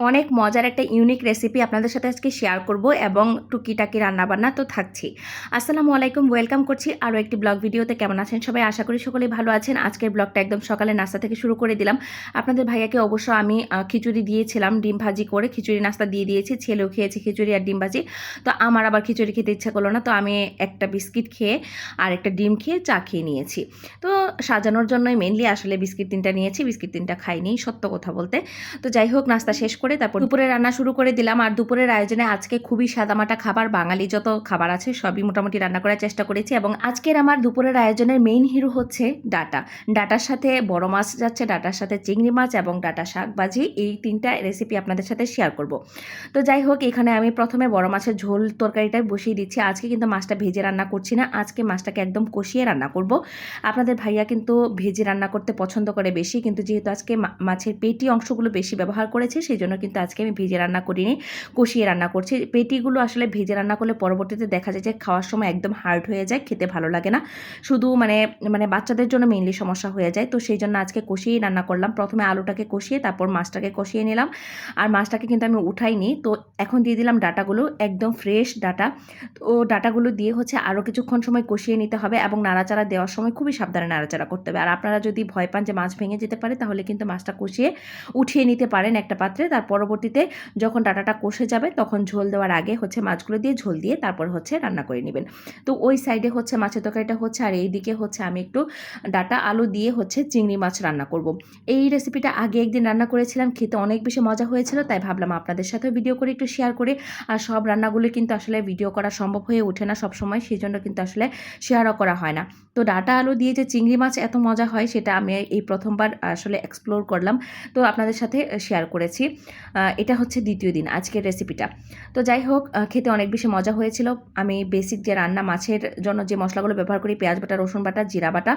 অনেক মজার একটা ইউনিক রেসিপি আপনাদের সাথে আজকে শেয়ার করব এবং টুকিটাকি রান্নাবান্না তো থাকছি আসসালামু আলাইকুম ওয়েলকাম করছি আরও একটি ব্লগ ভিডিওতে কেমন আছেন সবাই? আশা করি সকলেই ভালো আছেন। আজকের ব্লগটা একদম সকালে নাস্তা থেকে শুরু করে দিলাম। আপনাদের ভাইয়াকে অবশ্য আমি খিচুড়ি দিয়েছিলাম, ডিম ভাজি করে খিচুড়ি নাস্তা দিয়ে দিয়েছি। ছেলেও খেয়েছে খিচুড়ি আর ডিম ভাজি। তো আমার আবার খিচুড়ি খেতে ইচ্ছা করল না, তো আমি একটা বিস্কিট খেয়ে আর একটা ডিম খেয়ে চা খেয়ে নিয়েছি। তো সাজানোর জন্যই মেনলি আসলে বিস্কিট তিনটা নিয়েছি, বিস্কিট তিনটা খাইনি, সত্য কথা বলতে। তো যাই হোক, নাস্তা শেষ করে তারপর দুপুরে রান্না শুরু করে দিলাম। আর দুপুরের আয়োজনে আজকে খুবই সাদামাটা খাবার, বাঙালি যত খাবার আছে সবই মোটামুটি রান্না করার চেষ্টা করেছি। এবং আজকের আমার দুপুরের আয়োজনের মেইন হিরো হচ্ছে ডাটা। ডাটার সাথে বড় মাছ যাচ্ছে, ডাটার সাথে চিংড়ি মাছ এবং ডাটা শাক ভাজি এই তিনটা রেসিপি আপনাদের সাথে শেয়ার করব। তো যাই হোক, এখানে আমি প্রথমে বড় মাছের ঝোল তরকারিটাই বসিয়ে দিচ্ছি। আজকে কিন্তু মাছটা ভেজে রান্না করছি না। আজকে মাছটাকে একদম কষিয়ে রান্না করব। আপনাদের ভাইয়া কিন্তু ভেজে রান্না করতে পছন্দ করে বেশি। কিন্তু যেহেতু আজকে মাছের পেটি অংশগুলো বেশি ব্যবহার করেছে, সেই জন্য কিন্তু আজকে আমি ভেজে রান্না করিনি, কষিয়ে রান্না করছি। পেটিগুলো আসলে ভেজে রান্না করলে পরবর্তীতে দেখা যায় যে খাওয়ার সময় একদম হার্ড হয়ে যায়, খেতে ভালো লাগে না। শুধু মানে মানে বাচ্চাদের জন্য মেইনলি সমস্যা হয়ে যায়। তো সেই জন্য আজকে কষিয়েই রান্না করলাম। প্রথমে আলুটাকে কষিয়ে তারপর মাছটাকে কষিয়ে নিলাম। আর মাছটাকে কিন্তু আমি উঠাইনি। তো এখন দিয়ে দিলাম ডাটাগুলো, একদম ফ্রেশ ডাটা। তো ডাটাগুলো দিয়ে হচ্ছে আরও কিছুক্ষণ সময় কষিয়ে নিতে হবে এবং নাড়াচাড়া দেওয়ার সময় খুবই সাবধানে নাড়াচাড়া করতে হবে। আর আপনারা যদি ভয় পান যে মাছ ভেঙে যেতে পারে, তাহলে কিন্তু মাছটা কষিয়ে উঠিয়ে নিতে পারেন একটা পাত্রে। তার পরবর্তীতে যখন ডাটাটা কষে যাবে, তখন ঝোল দেওয়ার আগে হচ্ছে মাছগুলো দিয়ে ঝোল দিয়ে তারপর হচ্ছে রান্না করে নেবেন। তো ওই সাইডে হচ্ছে মাছের তরকারিটা হচ্ছে, আর এই দিকে হচ্ছে আমি একটু ডাটা, আলু দিয়ে হচ্ছে চিংড়ি মাছ রান্না করব। এই রেসিপিটা আগে একদিন রান্না করেছিলাম, খেতে অনেক বেশি মজা হয়েছিল, তাই ভাবলাম আপনাদের সাথে ভিডিও করে একটু শেয়ার করে। আর সব রান্নাগুলো কিন্তু আসলে ভিডিও করা সম্ভব হয়ে ওঠে না সবসময় সেই জন্য কিন্তু আসলে শেয়ারও করা হয় না। তো ডাটা, আলু দিয়ে যে চিংড়ি মাছ এত মজা হয়, সেটা আমি এই প্রথমবার আসলে এক্সপ্লোর করলাম। তো আপনাদের সাথে শেয়ার করেছি। এটা হচ্ছে দ্বিতীয় দিন, আজকের রেসিপিটা তো যাই হোক খেতে অনেক বেশি মজা হয়েছিল। আমি বেসিক যে রান্না, মাছের জন্য যে মশলাগুলো ব্যবহার করি, পেঁয়াজ বাটা, রসুন বাটা, জিরা বাটা,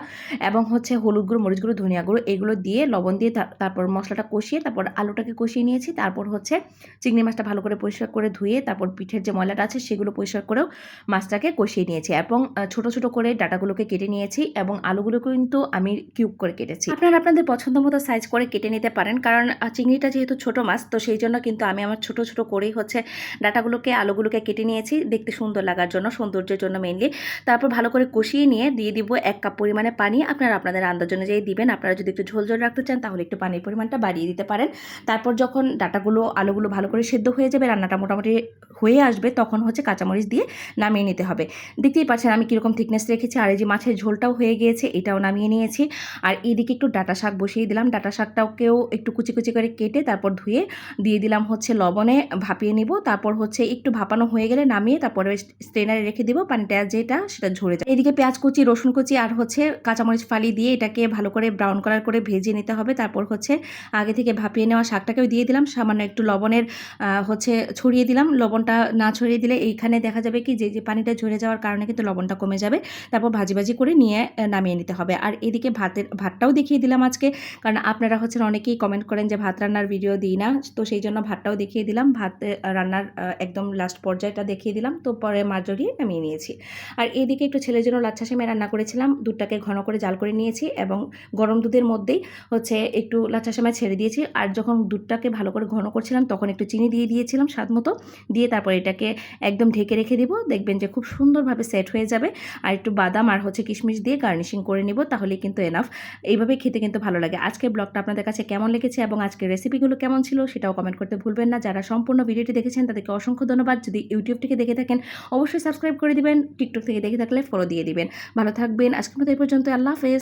এবং হচ্ছে হলুদ গুঁড়ো, মরিচ গুঁড়ো, ধনিয়া গুঁড়ো, এগুলো দিয়ে, লবণ দিয়ে তারপর মশলাটা কষিয়ে, তারপর আলুটাকে কষিয়ে নিয়েছি, তারপর হচ্ছে চিংড়ি মাছটা ভালো করে পরিষ্কার করে ধুয়ে, তারপর পিঠের যে ময়লাটা আছে, সেগুলো পরিষ্কার করেও মাছটাকে কষিয়ে নিয়েছি, এবং ছোট ছোট করে ডাটাগুলোকে কেটে নিয়েছি, এবং আলুগুলো কিন্তু আমি কিউব করে কেটেছি। আপনারা আপনাদের পছন্দ মতো সাইজ করে কেটে নিতে পারেন, কারণ চিংড়িটা যেহেতু ছোট মাছ তো সেই জন্য কিন্তু আমি আমার ছোট ছোট করেই হচ্ছে ডাটাগুলোকে, আলুগুলোকে কেটে নিয়েছি। দেখতে সুন্দর লাগার জন্য, সৌন্দর্যের জন্য মেইনলি তারপর ভালো করে কষিয়ে নিয়ে দিয়ে দিব এক কাপ পরিমাণে পানি। আপনারা আপনাদের আন্দাজ অনুযায়ী দিবেন। আপনারা যদি একটু ঝোল ঝোল রাখতে চান, তাহলে একটু পানির পরিমাণটা বাড়িয়ে দিতে পারেন। তারপর যখন ডাটাগুলো, আলুগুলো ভালো করে সেদ্ধ হয়ে যাবে, রান্নাটা মোটামুটি হয়ে আসবে, তখন হচ্ছে কাঁচামরিচ দিয়ে নামিয়ে নিতে হবে। দেখতেই পাচ্ছেন আমি কীরকম থিকনেস রেখেছি আর এই যে মাছের ঝোলটাও হয়ে গিয়েছে, এটাও নামিয়ে নিয়েছি। আর এইদিকে একটু ডাটা শাক বসিয়ে দিলাম। ডাটা শাকটাকেও একটু কুচি কুচি করে কেটে তারপর ধুয়ে দিয়ে দিলাম হচ্ছে লবণে ভাপিয়ে নিব। তারপর হচ্ছে একটু ভাপানো হয়ে গেলে নামিয়ে তারপরে স্ট্রেনারে রেখে দিব। পানিটা যেটা সেটা ঝরে যায় এদিকে পেঁয়াজ কুচি, রসুন কুচি আর হচ্ছে কাঁচামরিচ ফালি দিয়ে এটাকে ভালো করে ব্রাউন কালার করে ভেজে নিতে হবে। তারপর হচ্ছে আগে থেকে ভাপিয়ে নেওয়া শাকটাকেও দিয়ে দিলাম। সামান্য একটু লবণের হচ্ছে ছড়িয়ে দিলাম। লবণটা না ছড়িয়ে দিলে এইখানে দেখা যাবে কি যে যে পানিটা ঝরে যাওয়ার কারণে কিন্তু লবণটা কমে যাবে। তারপর ভাজি ভাজি করে নিয়ে নামিয়ে নিতে হবে। আর এদিকে ভাতের, ভাতটাও দেখিয়ে দিলাম আজকে। কারণ আপনারা হচ্ছেন অনেকেই কমেন্ট করেন যে, ভাত রান্নার ভিডিও দিই না। তো সেই জন্য ভাতটাও দেখিয়ে দিলাম। ভাত রান্নার একদম লাস্ট পর্যায়টা দেখিয়ে দিলাম। তো পরে মাছ জড়িয়ে নামিয়ে নিয়েছি। আর এদিকে একটু ছেলের জন্য লাচ্ছা সেমাই রান্না করেছিলাম। দুধটাকে ঘন করে জাল করে নিয়েছি এবং গরম দুধের মধ্যেই হচ্ছে একটু লাচ্ছা সেমাই ছেড়ে দিয়েছি। আর যখন দুধটাকে ভালো করে ঘন করছিলাম তখন একটু চিনি দিয়ে দিয়েছিলাম স্বাদ মতো। দিয়ে তারপর এটাকে একদম ঢেকে রেখে দিব। দেখবেন যে খুব সুন্দরভাবে সেট হয়ে যাবে। আর একটু বাদাম আর হচ্ছে কিশমিশ দিয়ে গার্নিশিং করে নিব তাহলে কিন্তু এনাফ এইভাবে খেতে কিন্তু ভালো লাগে। আজকের ব্লগটা আপনাদের কাছে কেমন লেগেছে এবং আজকের রেসিপিগুলো কেমন ছিল সেটাও কমেন্ট করতে ভুলবেন না। যারা সম্পূর্ণ ভিডিওটি দেখেছেন, তাদেরকে অসংখ্য ধন্যবাদ। যদি ইউটিউব থেকে দেখে থাকেন, অবশ্যই সাবস্ক্রাইব করে দিবেন। টিকটক থেকে দেখে থাকলে ফলো দিয়ে দিবেন। ভালো থাকবেন। আজকের মতো এই পর্যন্ত আল্লাহ হাফেজ।